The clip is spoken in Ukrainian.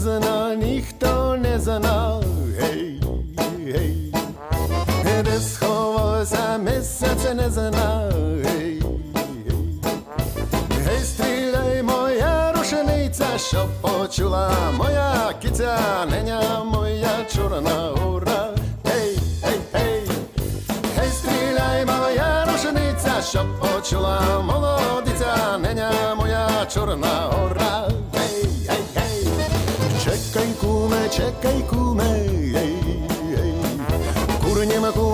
zna, ніхто не зна, гей, гей, де сховався місяця не зна, гей, гей, стріляй, моя рушениця, щоб почула моя киця, неня моя чорна ура, гей, гей, гей, гей, стріляй, моя рушениця, щоб почула молодиця, неня моя чорна ура. Чекай, куме, чекай, куме, ей, ей. Курнєма куме, куме,